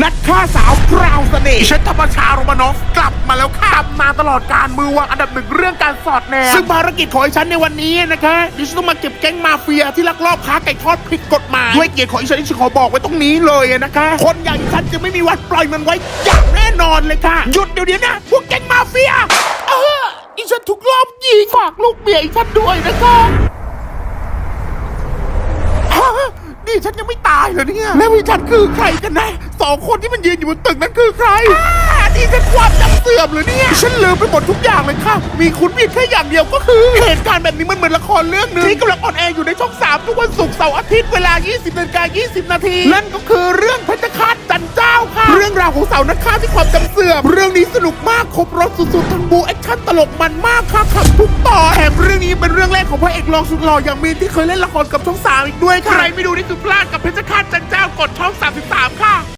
นักฆ่าสาวพราวเสน่ห์ฉันธรรมชาโรมานอฟกลับมาแล้วค่ะตำนานตลอดการมือวางอันดับหนึ่งเรื่องการสอดแนมซึ่งภารกิจของฉันในวันนี้นะคะดิฉันต้องมาเก็บแก๊งมาเฟียที่ลักลอบค้าไก่ทอดผิดกฎหมายด้วยเกียรติของฉันที่ฉันขอบอกไว้ตรงนี้เลยนะคะ คนอย่างฉันจะไม่มีวันปล่อยมันไว้อย่างแน่นอนเลยค่ะ หยุดเดี๋ยวนี้นะพวกแก๊งมาเฟียเออดิฉันถูกลอบยิงฝากลูกเมียอีกฉันด้วยนะคะ ฮะ นี่ฉันยังไม่ตายเหรอเนี่ย แล้ววิฉันคือใครกันนะสองคนที่มันยืนอยู่บนตึกนั้นคือใครอ่านี่ฉันความจำเสื่อมเหรอเนี่ย ฉันลืมไปหมดทุกอย่างเลยค่ะ มีคุณเพียงแค่อย่างเดียวก็คือ เหตุการณ์แบบนี้มันเหมือนละครเรื่องหนึงที่กำลังออนแอร์อยู่ในช่องสามทุกวันศุกร์เสาร์อาทิตย์เวลา 20นาฬิกา20 นาที นั่นก็คือเรื่องเพชรฆาตจันเจ้าค่ะเราวของสาวนักฆ่าที่ความจำเสื่อมเรื่องนี้สนุกมากครบรถสุดๆทั้งบูแอคชั่นตลกมันมากค่ะขับทุกตอนแถมเรื่องนี้เป็นเรื่องแรกของพระเอกรองสุดหล่ออย่างมีนที่เคยเล่นละครกับช่องสามอีกด้วยค่ะใครไม่ดูนี่คือพลาดกับเพชรฆาตจันเจ้ากดช่อง